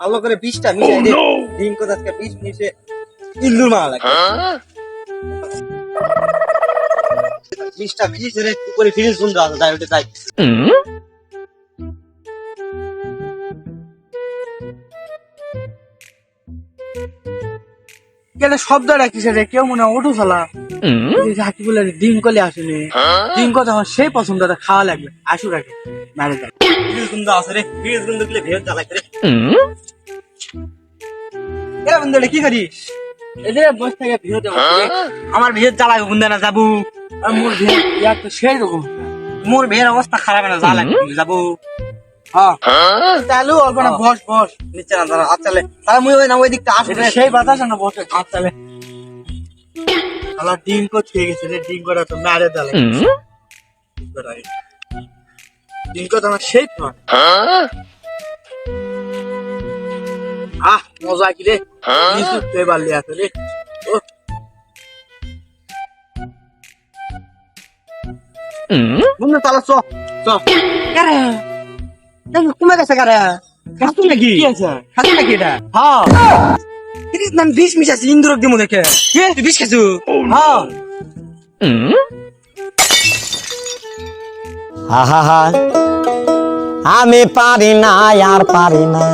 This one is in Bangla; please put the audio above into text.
ভালো করে বিষটা মিশাই দে। ডিম কোথা আজকে বিষ মিশে ইন্দুর মারা লাগে। বিষটা মিশিয়ে রে উপরে ফ্রিজ সুন্দর আছে তাই ওটা তাই। কেন শব্দটা কিসের রে কেউ মনে হয় অটো চালা হাকি বলে ডিম কলে আসেনি। ডিম কথা আমার সেই পছন্দ খাওয়া লাগবে। আসুক আগে আছে রে ফ্রিজ রে। বন্ধু কি করিস? এদের বস থেকে ভিড়তে আমার বন্ধু না যাব। আর মোর ভিড় ইয়ার তো সেই রকম। মোর ভেয়ের অবস্থা খারাপ না জ্বালাই যাব। চালু অল্প না বস বস। নিচে না দাঁড়া আচ্ছা লে। তাহলে মুই ওই না ওই দিকটা আসবে। সেই বাতাস না বসে হাত চালে। আলা ডিম কো থেকে গেছে রে ডিম করা তো মারে দালে ডিম কো তো সেই ফল আহ মজা কি রে? কিছু তুই বালি আছে রে? ও। বন্ধু তাহলে চ কমে গেছে কারে? খাসু নাকি? কি আছে? খাসু নাকি এটা? হ্যাঁ। নাম বিষ মিশাছি ইন্দুরক দিমু দেখে। বিষ খাইছু? হ্যাঁ। হা আমি পারি না আর পারি না।